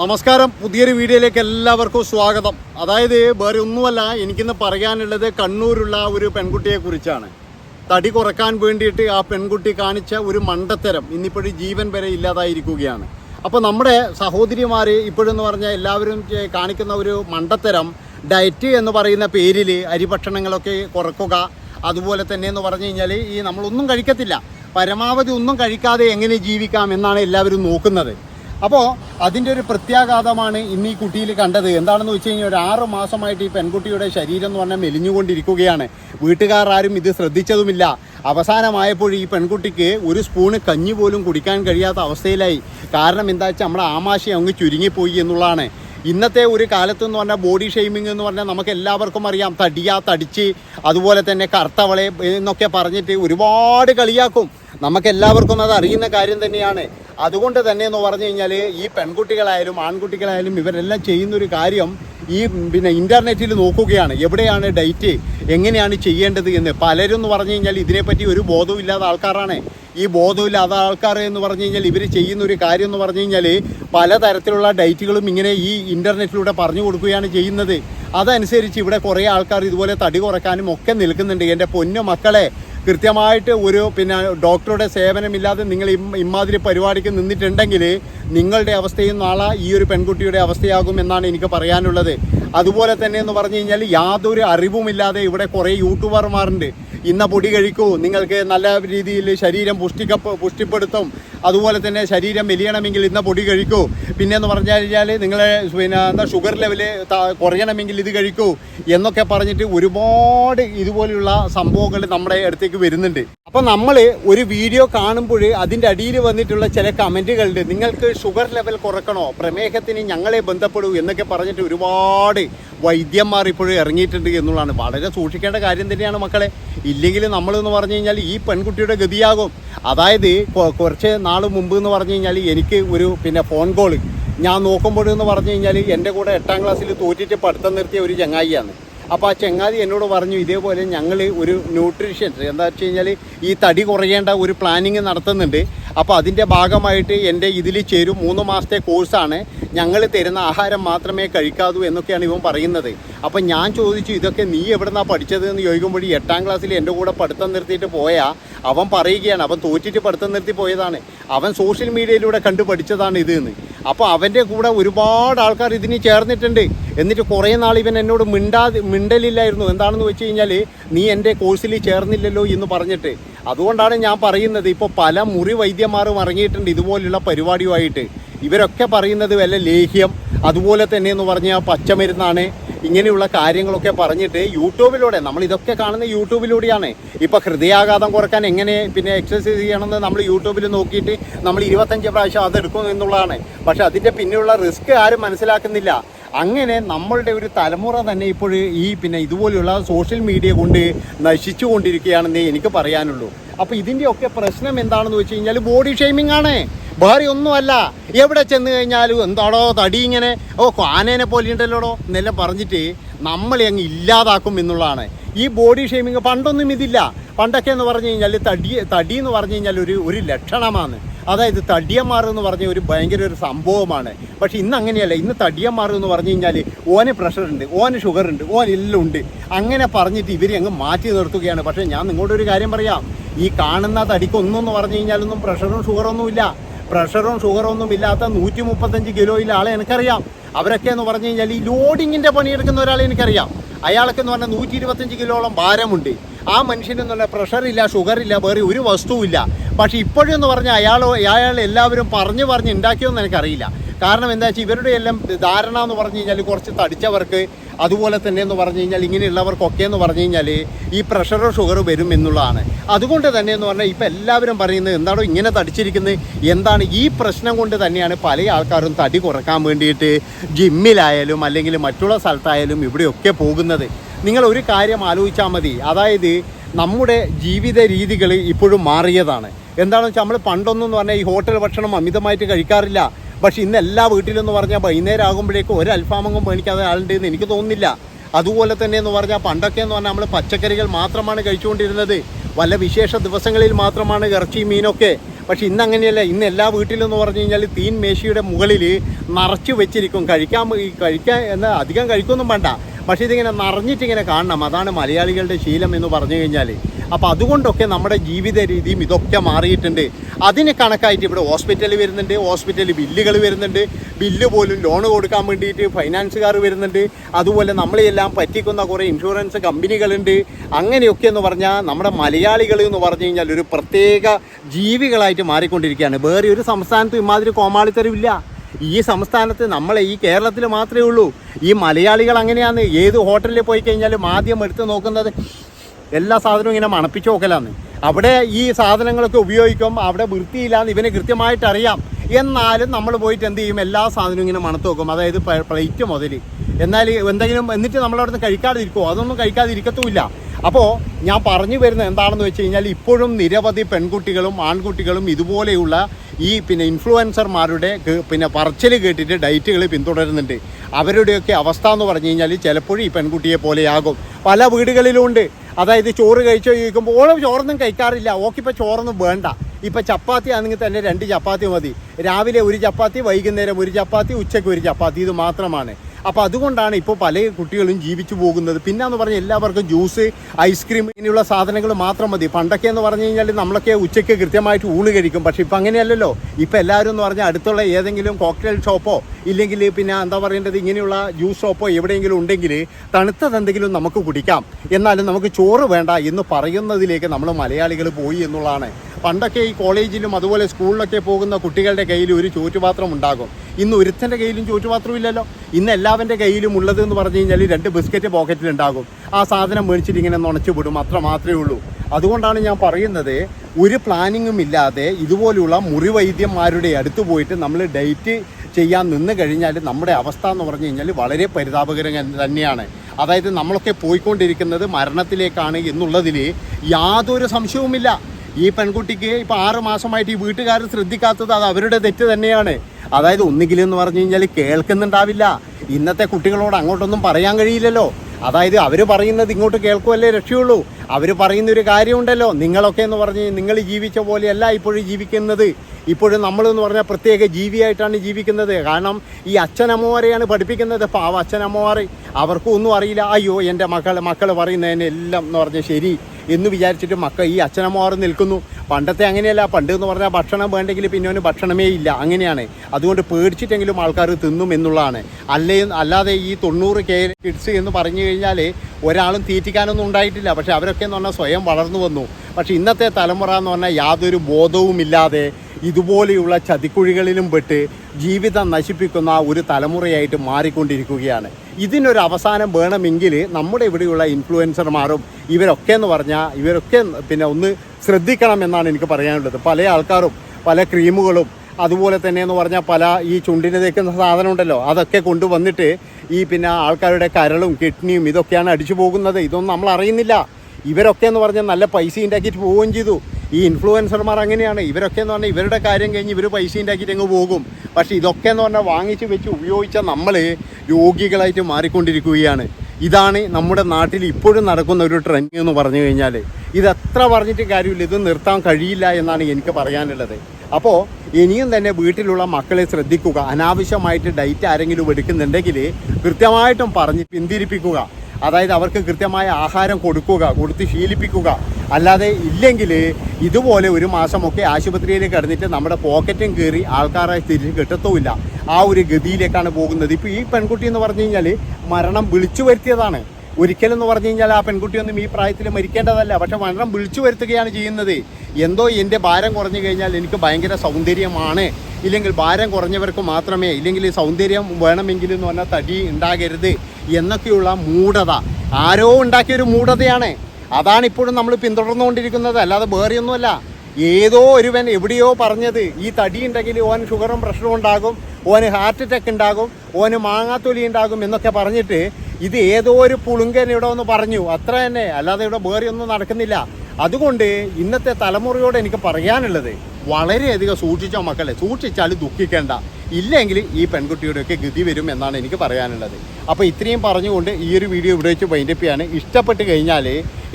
നമസ്കാരം. പുതിയൊരു വീഡിയോയിലേക്ക് എല്ലാവർക്കും സ്വാഗതം. അതായത് വേറെ ഒന്നുമല്ല എനിക്കിന്ന് പറയാനുള്ളത് കണ്ണൂരുള്ള ഒരു പെൺകുട്ടിയെ കുറിച്ചാണ്. തടി കുറയ്ക്കാൻ വേണ്ടിയിട്ട് ആ പെൺകുട്ടി കാണിച്ച ഒരു മണ്ടത്തരം ഇന്നിപ്പോഴും ജീവൻ വരെ ഇല്ലാതായിരിക്കുകയാണ്. അപ്പോൾ നമ്മുടെ സഹോദരിമാർ ഇപ്പോഴെന്ന് പറഞ്ഞാൽ എല്ലാവരും കാണിക്കുന്ന ഒരു മണ്ടത്തരം ഡയറ്റ് എന്ന് പറയുന്ന പേരിൽ അരിഭക്ഷണങ്ങളൊക്കെ കുറക്കുക അതുപോലെ തന്നെ എന്ന് പറഞ്ഞു കഴിഞ്ഞാൽ ഈ നമ്മളൊന്നും കഴിക്കത്തില്ല. പരമാവധി ഒന്നും കഴിക്കാതെ എങ്ങനെ ജീവിക്കാം എന്നാണ് എല്ലാവരും നോക്കുന്നത്. അപ്പോൾ അതിന്റെ ഒരു പ്രത്യാഘാതമാണ് ഇന്ന് ഈ കുട്ടിയിൽ കണ്ടത്. എന്താണെന്ന് വെച്ച് കഴിഞ്ഞാൽ ഒരു ആറ് മാസമായിട്ട് ഈ പെൺകുട്ടിയുടെ ശരീരം എന്ന് പറഞ്ഞാൽ മെലിഞ്ഞുകൊണ്ടിരിക്കുകയാണ്. വീട്ടുകാർ ആരും ഇത് ശ്രദ്ധിച്ചതുമില്ല. അവസാനമായപ്പോൾ ഈ പെൺകുട്ടിക്ക് ഒരു സ്പൂണ് കഞ്ഞി പോലും കുടിക്കാൻ കഴിയാത്ത അവസ്ഥയിലായി. കാരണം എന്താ വെച്ചാൽ നമ്മുടെ ആമാശയം അങ്ങ് ചുരുങ്ങിപ്പോയി എന്നുള്ളതാണ്. ഇന്നത്തെ ഒരു കാലത്ത് എന്ന് പറഞ്ഞാൽ ബോഡി ഷെയ്മിംഗ് എന്ന് പറഞ്ഞാൽ നമുക്ക് എല്ലാവർക്കും അറിയാം. തടിയാ തടിച്ച് അതുപോലെ തന്നെ കറുത്തവളെ എന്നൊക്കെ പറഞ്ഞിട്ട് ഒരുപാട് കളിയാക്കും. നമുക്ക് എല്ലാവർക്കും അത് അറിയുന്ന കാര്യം തന്നെയാണ്. അതുകൊണ്ട് തന്നെ എന്ന് പറഞ്ഞു കഴിഞ്ഞാൽ ഈ പെൺകുട്ടികളായാലും ആൺകുട്ടികളായാലും ഇവരെല്ലാം ചെയ്യുന്നൊരു കാര്യം ഈ പിന്നെ ഇന്റർനെറ്റിൽ നോക്കുകയാണ്. എവിടെയാണ് ഡേറ്റ്? എങ്ങനെയാണ് ചെയ്യേണ്ടത് എന്ന്? പലരും എന്ന് പറഞ്ഞു കഴിഞ്ഞാൽ ഇതിനെപ്പറ്റി ഒരു ബോധവും ഇല്ലാത്ത ആൾക്കാരാണ്. ഈ ബോധമില്ലാത്ത ആൾക്കാർ എന്ന് പറഞ്ഞു കഴിഞ്ഞാൽ ഇവർ ചെയ്യുന്ന ഒരു കാര്യം എന്ന് പറഞ്ഞു കഴിഞ്ഞാൽ പലതരത്തിലുള്ള ഡേറ്റുകളും ഇങ്ങനെ ഈ ഇന്റർനെറ്റിലൂടെ പറഞ്ഞു കൊടുക്കുകയാണ് ചെയ്യുന്നത്. അതനുസരിച്ച് ഇവിടെ കുറേ ആൾക്കാർ ഇതുപോലെ തടി കുറക്കാനും ഒക്കെ നിൽക്കുന്നുണ്ട്. എന്റെ പൊന്നു മക്കളെ കൃത്യമായിട്ട് ഒരു പിന്നെ ഡോക്ടറുടെ സേവനമില്ലാതെ നിങ്ങൾ ഇമ്മാതിരി പരിപാടിക്ക് നിന്നിട്ടുണ്ടെങ്കിൽ നിങ്ങളുടെ അവസ്ഥയും നാളെ ഈ ഒരു പെൺകുട്ടിയുടെ അവസ്ഥയാകും എന്നാണ് എനിക്ക് പറയാനുള്ളത്. അതുപോലെ തന്നെ എന്ന് പറഞ്ഞു കഴിഞ്ഞാൽ യാതൊരു അറിവുമില്ലാതെ ഇവിടെ കുറേ യൂട്യൂബർമാരുണ്ട്. ഇന്ന പൊടി കഴിക്കൂ നിങ്ങൾക്ക് നല്ല രീതിയിൽ ശരീരം പുഷ്ടിക്ക പുഷ്ടിപ്പെടുത്തും. അതുപോലെ തന്നെ ശരീരം മെലിയണമെങ്കിൽ ഇന്ന പൊടി കഴിക്കൂ. പിന്നെ എന്ന് പറഞ്ഞു കഴിഞ്ഞാൽ നിങ്ങളെ പിന്നെ എന്താ ഷുഗർ ലെവൽ കുറയണമെങ്കിൽ ഇത് കഴിക്കൂ. എന്നൊക്കെ പറഞ്ഞിട്ട് ഒരുപാട് ഇതുപോലെയുള്ള സംഭവങ്ങൾ നമ്മുടെ അടുത്തേക്ക് വരുന്നുണ്ട്. അപ്പോൾ നമ്മൾ ഒരു വീഡിയോ കാണുമ്പോൾ അതിന്റെ അടിയിൽ വന്നിട്ടുള്ള ചില കമന്റുകളുണ്ട് നിങ്ങൾക്ക് ഷുഗർ ലെവൽ കുറക്കണോ? പ്രമേഹത്തിന് ഞങ്ങളെ ബന്ധപ്പെടൂ എന്നൊക്കെ പറഞ്ഞിട്ട് ഒരുപാട് വൈദ്യന്മാർ ഇപ്പോഴും ഇറങ്ങിയിട്ടുണ്ട് എന്നുള്ളതാണ്. വളരെ സൂക്ഷിക്കേണ്ട കാര്യം തന്നെയാണ് മക്കളെ. ഇല്ലെങ്കിൽ നമ്മളെന്ന് പറഞ്ഞു കഴിഞ്ഞാൽ ഈ പെൺകുട്ടിയുടെ ഗതിയാകും. അതായത് കുറച്ച് നാൾ മുമ്പ് എന്ന് പറഞ്ഞു കഴിഞ്ഞാൽ എനിക്ക് ഒരു പിന്നെ ഫോൺ കോൾ ഞാൻ നോക്കുമ്പോൾ എന്ന് പറഞ്ഞു കഴിഞ്ഞാൽ എന്റെ കൂടെ എട്ടാം ക്ലാസ്സിൽ തോറ്റിട്ട് പഠിത്തം നിർത്തിയ ഒരു ചങ്ങായിയാണ്. അപ്പോൾ ആ ചങ്ങാതി എന്നോട് പറഞ്ഞു ഇതേപോലെ ഞങ്ങൾ ഒരു ന്യൂട്രീഷൻ എന്താ വെച്ച് കഴിഞ്ഞാൽ ഈ തടി കുറയേണ്ട ഒരു പ്ലാനിങ് നടത്തുന്നുണ്ട്. അപ്പോൾ അതിന്റെ ഭാഗമായിട്ട് എന്റെ ഇതിൽ ചേരും മൂന്ന് മാസത്തെ കോഴ്സാണ് ഞങ്ങൾ തരുന്ന ആഹാരം മാത്രമേ കഴിക്കാവൂ എന്നൊക്കെയാണ് ഇവൻ പറയുന്നത്. അപ്പം ഞാൻ ചോദിച്ചു ഇതൊക്കെ നീ എവിടെന്നാണ് പഠിച്ചത് എന്ന് ചോദിക്കുമ്പോൾ എട്ടാം ക്ലാസ്സിൽ എന്റെ കൂടെ പഠിത്തം നിർത്തിയിട്ട് പോയാൽ അവൻ പറയുകയാണ് അവൻ തോറ്റിട്ട് പഠിത്തം നിർത്തി പോയതാണ്. അവൻ സോഷ്യൽ മീഡിയയിലൂടെ കണ്ടു പഠിച്ചതാണ് ഇത് എന്ന് അപ്പോൾ അവന്റെ കൂടെ ഒരുപാട് ആൾക്കാർ ഇതിന് ചേർന്നിട്ടുണ്ട്. എന്നിട്ട് കുറേ നാൾ ഇവൻ എന്നോട് മിണ്ടാതെ മിണ്ടലില്ലായിരുന്നു. എന്താണെന്ന് വെച്ച് കഴിഞ്ഞാൽ നീ എന്റെ കോഴ്സിൽ ചേർന്നില്ലല്ലോ എന്ന് പറഞ്ഞിട്ട്. അതുകൊണ്ടാണ് ഞാൻ പറയുന്നത് ഇപ്പോൾ പല മുറി വൈദ്യന്മാരും ഇറങ്ങിയിട്ടുണ്ട് ഇതുപോലുള്ള പരിപാടിയുമായിട്ട്. ഇവരൊക്കെ പറയുന്നത് വല്ല ലേഹ്യം അതുപോലെ തന്നെ എന്ന് പറഞ്ഞാൽ പച്ചമരുന്നാണ്. ഇങ്ങനെയുള്ള കാര്യങ്ങളൊക്കെ പറഞ്ഞിട്ട് യൂട്യൂബിലൂടെ നമ്മൾ ഇതൊക്കെ കാണുന്ന യൂട്യൂബിലൂടെയാണ്. ഇപ്പോൾ ഹൃദയാഘാതം കുറയ്ക്കാൻ എങ്ങനെ പിന്നെ എക്സസൈസ് ചെയ്യണമെന്ന് നമ്മൾ യൂട്യൂബിൽ നോക്കിയിട്ട് നമ്മൾ ഇരുപത്തഞ്ച് പ്രാവശ്യം അതെടുക്കും എന്നുള്ളതാണ്. പക്ഷെ അതിന്റെ പിന്നെയുള്ള റിസ്ക് ആരും മനസ്സിലാക്കുന്നില്ല. അങ്ങനെ നമ്മളുടെ ഒരു തലമുറ തന്നെ ഇപ്പോൾ ഈ പിന്നെ ഇതുപോലെയുള്ള സോഷ്യൽ മീഡിയ കൊണ്ട് നശിച്ചു കൊണ്ടിരിക്കുകയാണെന്നേ എനിക്ക് പറയാനുള്ളൂ. അപ്പോൾ ഇതിന്റെയൊക്കെ പ്രശ്നം എന്താണെന്ന് വെച്ച് കഴിഞ്ഞാൽ ബോഡി ഷെയ്മിംഗ് ആണ്. വേറെ ഒന്നുമല്ല. എവിടെ ചെന്ന് കഴിഞ്ഞാലും എന്താടോ തടി ഇങ്ങനെ. ഓ ആനേനെ പോലെ ഉണ്ടല്ലോടോ? എന്നെല്ലാം പറഞ്ഞിട്ട് നമ്മളെ അങ്ങ് ഇല്ലാതാക്കും എന്നുള്ളതാണ്. ഈ ബോഡി ഷെയ്മിങ് പണ്ടൊന്നും ഇതില്ല. പണ്ടൊക്കെ എന്ന് പറഞ്ഞു കഴിഞ്ഞാൽ തടി തടി എന്ന് പറഞ്ഞു കഴിഞ്ഞാൽ ഒരു ഒരു ലക്ഷണമാണ്. അതായത് തടിയന്മാർ എന്ന് പറഞ്ഞ ഒരു ഭയങ്കര ഒരു സംഭവമാണ്. പക്ഷേ ഇന്ന് അങ്ങനെയല്ല. ഇന്ന് തടിയന്മാർ എന്ന് പറഞ്ഞു കഴിഞ്ഞാൽ ഓന് പ്രഷറുണ്ട് ഓന് ഷുഗർ ഉണ്ട് ഓൻ എല്ലാം ഉണ്ട്. അങ്ങനെ പറഞ്ഞിട്ട് ഇവരെ അങ്ങ് മാറ്റി നിർത്തുകയാണ്. പക്ഷേ ഞാൻ നിങ്ങളോട് ഒരു കാര്യം പറയാം. ഈ കാണുന്ന തടിക്കൊന്നും എന്ന് പറഞ്ഞു കഴിഞ്ഞാലൊന്നും പ്രഷറും ഷുഗറൊന്നും ഇല്ല. പ്രഷറും ഷുഗറും ഒന്നും ഇല്ലാത്ത നൂറ്റി മുപ്പത്തഞ്ച് കിലോയിലെ ആളെ എനിക്കറിയാം. അവരൊക്കെ എന്ന് പറഞ്ഞു കഴിഞ്ഞാൽ ഈ ലോഡിങ്ങിന്റെ പണിയെടുക്കുന്ന ഒരാളെ എനിക്കറിയാം. അയാൾക്ക് എന്ന് പറഞ്ഞാൽ നൂറ്റി ഇരുപത്തഞ്ച് കിലോളം ഭാരമുണ്ട്. ആ മനുഷ്യനെന്ന് പറഞ്ഞാൽ പ്രഷറില്ല ഷുഗറില്ല വേറെ ഒരു വസ്തുവില്ല പക്ഷേ ഇപ്പോഴെന്ന് പറഞ്ഞാൽ അയാൾ അയാൾ എല്ലാവരും പറഞ്ഞു പറഞ്ഞ് ഉണ്ടാക്കിയതെന്ന് എനിക്കറിയില്ല. കാരണം എന്താ വെച്ചാൽ ഇവരുടെ എല്ലാം ധാരണ എന്ന് പറഞ്ഞു കഴിഞ്ഞാൽ കുറച്ച് തടിച്ചവർക്ക് അതുപോലെ തന്നെ എന്ന് പറഞ്ഞു കഴിഞ്ഞാൽ ഇങ്ങനെയുള്ളവർക്കൊക്കെ എന്ന് പറഞ്ഞു കഴിഞ്ഞാൽ ഈ പ്രഷറോ ഷുഗറോ വരും എന്നുള്ളതാണ്. അതുകൊണ്ട് തന്നെ എന്ന് പറഞ്ഞാൽ ഇപ്പം എല്ലാവരും പറയുന്നത് എന്താണോ ഇങ്ങനെ തടിച്ചിരിക്കുന്നത് എന്താണ് ഈ പ്രശ്നം കൊണ്ട് തന്നെയാണ് പല ആൾക്കാരും തടി കുറയ്ക്കാൻ വേണ്ടിയിട്ട് ജിമ്മിലായാലും അല്ലെങ്കിൽ മറ്റുള്ള സ്ഥലത്തായാലും ഇവിടെയൊക്കെ പോകുന്നത്. നിങ്ങൾ ഒരു കാര്യം ആലോചിച്ചാൽ മതി. അതായത് നമ്മുടെ ജീവിത രീതികൾ ഇപ്പോഴും മാറിയതാണ്. എന്താണെന്ന് വെച്ചാൽ നമ്മൾ പണ്ടൊന്നും പറഞ്ഞാൽ ഈ ഹോട്ടൽ ഭക്ഷണം അമിതമായിട്ട് കഴിക്കാറില്ല. പക്ഷേ ഇന്ന് എല്ലാ വീട്ടിലെന്ന് പറഞ്ഞാൽ വൈകുന്നേരം ആകുമ്പോഴേക്കും ഒരു അൽഫാമങ്ങും മേടിക്കാതെ ആളുണ്ട് എന്ന് എനിക്ക് തോന്നുന്നില്ല. അതുപോലെ തന്നെ എന്ന് പറഞ്ഞാൽ പണ്ടൊക്കെ എന്ന് പറഞ്ഞാൽ നമ്മൾ പച്ചക്കറികൾ മാത്രമാണ് കഴിച്ചുകൊണ്ടിരുന്നത്. വല്ല വിശേഷ ദിവസങ്ങളിൽ മാത്രമാണ് ഇറച്ചി മീനൊക്കെ. പക്ഷെ ഇന്ന് അങ്ങനെയല്ല. ഇന്ന് എല്ലാ വീട്ടിലും എന്ന് പറഞ്ഞു കഴിഞ്ഞാൽ തീൻ മേശയുടെ മുകളിൽ നിറച്ചു വെച്ചിരിക്കും. കഴിക്കാൻ കഴിക്കാൻ എന്ന് അധികം കഴിക്കൊന്നും വേണ്ട. പക്ഷേ ഇതിങ്ങനെ നിറഞ്ഞിട്ടിങ്ങനെ കാണണം. അതാണ് മലയാളികളുടെ ശീലം എന്ന് പറഞ്ഞു കഴിഞ്ഞാൽ അപ്പോൾ അതുകൊണ്ടൊക്കെ നമ്മുടെ ജീവിത രീതിയും ഇതൊക്കെ മാറിയിട്ടുണ്ട്. അതിന് കണക്കായിട്ട് ഇവിടെ ഹോസ്പിറ്റലിൽ വരുന്നുണ്ട്. ഹോസ്പിറ്റൽ ബില്ലുകൾ വരുന്നുണ്ട്. ബില്ല് പോലും ലോൺ കൊടുക്കാൻ വേണ്ടിയിട്ട് ഫൈനാൻസുകാർ വരുന്നുണ്ട്. അതുപോലെ നമ്മളെല്ലാം പറ്റിക്കുന്ന കുറേ ഇൻഷുറൻസ് കമ്പനികളുണ്ട്. അങ്ങനെയൊക്കെ എന്ന് പറഞ്ഞാൽ നമ്മുടെ മലയാളികൾ എന്ന് പറഞ്ഞു കഴിഞ്ഞാൽ ഒരു പ്രത്യേക ജീവികളായിട്ട് മാറിക്കൊണ്ടിരിക്കുകയാണ്. വേറെ ഒരു സംസ്ഥാനത്തും ഇമാതിരി കോമാളിത്തരമില്ല ഈ സംസ്ഥാനത്ത് നമ്മളെ ഈ കേരളത്തിൽ മാത്രമേ ഉള്ളൂ. ഈ മലയാളികൾ അങ്ങനെയാണ്. ഏത് ഹോട്ടലിൽ പോയി കഴിഞ്ഞാലും ആദ്യം എടുത്ത് നോക്കുന്നത് എല്ലാ സാധനവും ഇങ്ങനെ മണപ്പിച്ച് നോക്കലാന്ന് അവിടെ ഈ സാധനങ്ങളൊക്കെ ഉപയോഗിക്കും. അവിടെ വൃത്തിയില്ലാന്ന് ഇവന് കൃത്യമായിട്ട് അറിയാം. എന്നാലും നമ്മൾ പോയിട്ട് എന്ത് ചെയ്യും? എല്ലാ സാധനവും ഇങ്ങനെ മണത്ത് നോക്കും. അതായത് പ്ലേറ്റ് മുതൽ എന്നാൽ എന്തെങ്കിലും എന്നിട്ട് നമ്മളവിടെ നിന്ന് കഴിക്കാതിരിക്കുമോ അതൊന്നും കഴിക്കാതിരിക്കത്തുമില്ല. അപ്പോൾ ഞാൻ പറഞ്ഞു വരുന്നത് എന്താണെന്ന് വെച്ച് കഴിഞ്ഞാൽ ഇപ്പോഴും നിരവധി പെൺകുട്ടികളും ആൺകുട്ടികളും ഇതുപോലെയുള്ള ഈ പിന്നെ ഇൻഫ്ലുവൻസർമാരുടെ പിന്നെ പറച്ചിൽ കേട്ടിട്ട് ഡയറ്റുകൾ പിന്തുടരുന്നുണ്ട്. അവരുടെയൊക്കെ അവസ്ഥ എന്ന് പറഞ്ഞു കഴിഞ്ഞാൽ ചിലപ്പോഴും ഈ പെൺകുട്ടിയെ പോലെയാകും. പല വീടുകളിലും ഉണ്ട് അതായത് ചോറ് കഴിച്ചോ ചോദിക്കുമ്പോൾ ഓരോ ചോറൊന്നും കഴിക്കാറില്ല. ഓക്കിപ്പോൾ ചോറൊന്നും വേണ്ട. ഇപ്പം ചപ്പാത്തി ആണെങ്കിൽ തന്നെ രണ്ട് ചപ്പാത്തി മതി. രാവിലെ ഒരു ചപ്പാത്തി വൈകുന്നേരം ഒരു ചപ്പാത്തി ഉച്ചയ്ക്ക് ഒരു ചപ്പാത്തി. ഇത് മാത്രമാണ്. അപ്പോൾ അതുകൊണ്ടാണ് ഇപ്പോൾ പല കുട്ടികളും ജീവിച്ചു പോകുന്നത്. പിന്നെ എന്ന് പറഞ്ഞാൽ എല്ലാവർക്കും ജ്യൂസ് ഐസ്ക്രീം ഇങ്ങനെയുള്ള സാധനങ്ങൾ മാത്രം മതി. പണ്ടൊക്കെ എന്ന് പറഞ്ഞു കഴിഞ്ഞാൽ നമ്മളൊക്കെ ഉച്ചയ്ക്ക് കൃത്യമായിട്ട് ഊണ് കഴിക്കും. പക്ഷേ ഇപ്പം അങ്ങനെയല്ലല്ലോ. ഇപ്പം എല്ലാവരും എന്ന് പറഞ്ഞാൽ അടുത്തുള്ള ഏതെങ്കിലും കോക്ടെയിൽ ഷോപ്പോ ഇല്ലെങ്കിൽ പിന്നെ എന്താ പറയേണ്ടത്? ഇങ്ങനെയുള്ള ജ്യൂസ് ഷോപ്പോ എവിടെയെങ്കിലും ഉണ്ടെങ്കിൽ തണുത്തതെന്തെങ്കിലും നമുക്ക് കുടിക്കാം. എന്നാലും നമുക്ക് ചോറ് വേണ്ട എന്ന് പറയുന്നതിലേക്ക് നമ്മൾ മലയാളികൾ പോയി എന്നുള്ളതാണ്. പണ്ടൊക്കെ ഈ കോളേജിലും അതുപോലെ സ്കൂളിലൊക്കെ പോകുന്ന കുട്ടികളുടെ കയ്യിൽ ഒരു ചോറ്റുപാത്രം ഉണ്ടാകും. ഇന്ന് ഒരുത്തന്റെ കയ്യിലും ചോറ്റുപാത്രം ഇല്ലല്ലോ. ഇന്ന് എല്ലാവന്റെ കയ്യിലും ഉള്ളത് എന്ന് പറഞ്ഞു കഴിഞ്ഞാൽ രണ്ട് ബിസ്ക്കറ്റ് പോക്കറ്റിലുണ്ടാകും ആ സാധനം മേടിച്ചിട്ട് ഇങ്ങനെ നുണച്ചു വിടും. അത്ര മാത്രമേ ഉള്ളൂ. അതുകൊണ്ടാണ് ഞാൻ പറയുന്നത് ഒരു പ്ലാനിങ്ങും ഇല്ലാതെ ഇതുപോലുള്ള മുറിവൈദ്യന്മാരുടെ അടുത്ത് പോയിട്ട് നമ്മൾ ഡേറ്റ് ചെയ്യാൻ നിന്ന് കഴിഞ്ഞാൽ നമ്മുടെ അവസ്ഥ എന്ന് പറഞ്ഞു കഴിഞ്ഞാൽ വളരെ പരിതാപകരം തന്നെയാണ്. അതായത് നമ്മളൊക്കെ പോയിക്കൊണ്ടിരിക്കുന്നത് മരണത്തിലേക്കാണ് എന്നുള്ളതിൽ യാതൊരു സംശയവുമില്ല. ഈ പെൺകുട്ടിക്ക് ഇപ്പോൾ ആറ് മാസമായിട്ട് ഈ വീട്ടുകാർ ശ്രദ്ധിക്കാത്തത് അത് അവരുടെ തെറ്റ് തന്നെയാണ്. അതായത് ഒന്നുകിൽ എന്ന് പറഞ്ഞു കഴിഞ്ഞാൽ കേൾക്കുന്നുണ്ടാവില്ല. ഇന്നത്തെ കുട്ടികളോട് അങ്ങോട്ടൊന്നും പറയാൻ കഴിയില്ലല്ലോ. അതായത് അവർ പറയുന്നത് ഇങ്ങോട്ട് കേൾക്കുമല്ലേ രക്ഷയുള്ളൂ. അവർ പറയുന്ന ഒരു കാര്യമുണ്ടല്ലോ. നിങ്ങളൊക്കെ എന്ന് പറഞ്ഞ് നിങ്ങൾ ജീവിച്ച പോലെയല്ല ഇപ്പോഴും ജീവിക്കുന്നത്. ഇപ്പോഴും നമ്മളെന്ന് പറഞ്ഞാൽ പ്രത്യേക ജീവിയായിട്ടാണ് ജീവിക്കുന്നത്. കാരണം ഈ അച്ഛനമ്മമാരെയാണ് പഠിപ്പിക്കുന്നത്. പാവ അച്ഛനമ്മമാർ അവർക്കും ഒന്നും അറിയില്ല. അയ്യോ എന്റെ മക്കൾ മക്കൾ പറയുന്നതിന് എല്ലാം എന്ന് പറഞ്ഞാൽ ശരി എന്ന് വിചാരിച്ചിട്ട് മക്കൾ ഈ അച്ഛനമ്മമാർ നിൽക്കുന്നു. പണ്ടത്തെ അങ്ങനെയല്ല. പണ്ട് എന്ന് പറഞ്ഞാൽ ഭക്ഷണം വേണ്ടെങ്കിൽ പിന്നെ അവന് ഭക്ഷണമേ ഇല്ല. അങ്ങനെയാണ്. അതുകൊണ്ട് പേടിച്ചിട്ടെങ്കിലും ആൾക്കാർ തിന്നും എന്നുള്ളതാണ്. അല്ലേ അല്ലാതെ ഈ തൊണ്ണൂറ് കെ കിഡ്സ് എന്ന് പറഞ്ഞു കഴിഞ്ഞാൽ ഒരാളും തീറ്റിക്കാനൊന്നും ഉണ്ടായിട്ടില്ല. പക്ഷേ അവരൊക്കെ എന്ന് പറഞ്ഞാൽ സ്വയം വളർന്നു വന്നു. പക്ഷെ ഇന്നത്തെ തലമുറ എന്ന് പറഞ്ഞാൽ യാതൊരു ബോധവുമില്ലാതെ ഇതുപോലെയുള്ള ചതിക്കുഴികളിലും പെട്ട് ജീവിതം നശിപ്പിക്കുന്ന ഒരു തലമുറയായിട്ട് മാറിക്കൊണ്ടിരിക്കുകയാണ്. ഇതിനൊരു അവസാനം വേണമെങ്കിൽ നമ്മുടെ ഇവിടെയുള്ള ഇൻഫ്ലുവൻസർമാരും ഇവരൊക്കെ എന്ന് പറഞ്ഞാൽ ഇവരൊക്കെ പിന്നെ ഒന്ന് ശ്രദ്ധിക്കണം എന്നാണ് എനിക്ക് പറയാനുള്ളത്. പല ആൾക്കാരും പല ക്രീമുകളും അതുപോലെ തന്നെ എന്ന് പറഞ്ഞാൽ പല ഈ ചുണ്ടിന് തേക്കുന്ന സാധനം ഉണ്ടല്ലോ അതൊക്കെ കൊണ്ടുവന്നിട്ട് ഈ പിന്നെ ആൾക്കാരുടെ കരളും കിഡ്നിയും ഇതൊക്കെയാണ് അടിച്ചു പോകുന്നത്. ഇതൊന്നും നമ്മൾ അറിയുന്നില്ല. ഇവരൊക്കെ എന്ന് പറഞ്ഞാൽ നല്ല പൈസ ഉണ്ടാക്കിയിട്ട് പോവുകയും ചെയ്തു. ഈ ഇൻഫ്ലുവൻസർമാർ അങ്ങനെയാണ്. ഇവരൊക്കെ എന്ന് പറഞ്ഞാൽ ഇവരുടെ കാര്യം കഴിഞ്ഞ് ഇവർ പൈസ ഉണ്ടാക്കിയിട്ട് അങ്ങ് പോകും. പക്ഷേ ഇതൊക്കെ എന്ന് പറഞ്ഞാൽ വാങ്ങിച്ച് വെച്ച് ഉപയോഗിച്ച നമ്മൾ രോഗികളായിട്ട് മാറിക്കൊണ്ടിരിക്കുകയാണ്. ഇതാണ് നമ്മുടെ നാട്ടിൽ ഇപ്പോഴും നടക്കുന്ന ഒരു ട്രെൻഡ് എന്ന് പറഞ്ഞു കഴിഞ്ഞാൽ ഇത് എത്ര പറഞ്ഞിട്ടും കാര്യമില്ല. ഇത് നിർത്താൻ കഴിയില്ല എന്നാണ് എനിക്ക് പറയാനുള്ളത്. അപ്പോൾ ഇനിയും തന്നെ വീട്ടിലുള്ള മക്കളെ ശ്രദ്ധിക്കുക. അനാവശ്യമായിട്ട് ഡയറ്റ് ആരെങ്കിലും എടുക്കുന്നുണ്ടെങ്കിൽ കൃത്യമായിട്ടും പറഞ്ഞ് പിന്തിരിപ്പിക്കുക. അതായത് അവർക്ക് കൃത്യമായ ആഹാരം കൊടുക്കുക കൊടുത്ത് ശീലിപ്പിക്കുക. അല്ലാതെ ഇല്ലെങ്കിൽ ഇതുപോലെ ഒരു മാസമൊക്കെ ആശുപത്രിയിൽ കിടന്നിട്ട് നമ്മുടെ പോക്കറ്റും കയറി ആൾക്കാരെ തിരിച്ച് കിട്ടത്തുമില്ല. ആ ഒരു ഗതിയിലേക്കാണ് പോകുന്നത്. ഇപ്പോൾ ഈ പെൺകുട്ടി എന്ന് പറഞ്ഞു കഴിഞ്ഞാൽ മരണം വിളിച്ചു വരുത്തിയതാണ്. ഒരിക്കലെന്ന് പറഞ്ഞു കഴിഞ്ഞാൽ ആ പെൺകുട്ടിയൊന്നും ഈ പ്രായത്തിൽ മരിക്കേണ്ടതല്ല. പക്ഷെ മരണം വിളിച്ചു വരുത്തുകയാണ് ചെയ്യുന്നത്. എന്തോ എന്റെ ഭാരം കുറഞ്ഞു കഴിഞ്ഞാൽ എനിക്ക് ഭയങ്കര സൗന്ദര്യമാണ്. ഇല്ലെങ്കിൽ ഭാരം കുറഞ്ഞവർക്ക് മാത്രമേ ഇല്ലെങ്കിൽ സൗന്ദര്യം വേണമെങ്കിൽ എന്ന് പറഞ്ഞാൽ തടി ഉണ്ടാകരുത് എന്നൊക്കെയുള്ള മൂഢത. ആരോ ഉണ്ടാക്കിയൊരു മൂഢതയാണ്. അതാണ് ഇപ്പോഴും നമ്മൾ പിന്തുടർന്നുകൊണ്ടിരിക്കുന്നത്. അല്ലാതെ വേറെയൊന്നുമല്ല. ഏതോ ഒരുവൻ എവിടെയോ പറഞ്ഞത് ഈ തടി ഉണ്ടെങ്കിൽ ഓൻ ഷുഗറും പ്രഷറും ഉണ്ടാകും ഓന് ഹാർട്ട് അറ്റാക്ക് ഉണ്ടാകും ഓന് മാങ്ങാത്തൊലി ഉണ്ടാകും എന്നൊക്കെ പറഞ്ഞിട്ട് ഇത് ഏതോ ഒരു പുളുങ്കൻ ഇവിടെ ഒന്ന് പറഞ്ഞു. അത്ര തന്നെ. അല്ലാതെ ഇവിടെ വേറെയൊന്നും നടക്കുന്നില്ല. അതുകൊണ്ട് ഇന്നത്തെ തലമുറയോട് എനിക്ക് പറയാനുള്ളത് വളരെയധികം സൂക്ഷിച്ചോ മക്കളെ. സൂക്ഷിച്ചാൽ ദുഃഖിക്കേണ്ട. ഇല്ലെങ്കിൽ ഈ പെൺകുട്ടിയുടെയൊക്കെ ഗതി വരും എന്നാണ് എനിക്ക് പറയാനുള്ളത്. അപ്പോൾ ഇത്രയും പറഞ്ഞുകൊണ്ട് ഈ ഒരു വീഡിയോ ഇവിടെ വെച്ച് വൈൻഡപ്പ് ചെയ്യാണ്. ഇഷ്ടപ്പെട്ട് കഴിഞ്ഞാൽ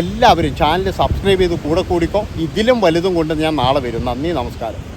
എല്ലാവരും ചാനൽ സബ്സ്ക്രൈബ് ചെയ്ത് കൂടെ കൂടിക്കോ. ഇതിലും വലുതും കൊണ്ട് ഞാൻ നാളെ വരും. നന്ദി നമസ്കാരം.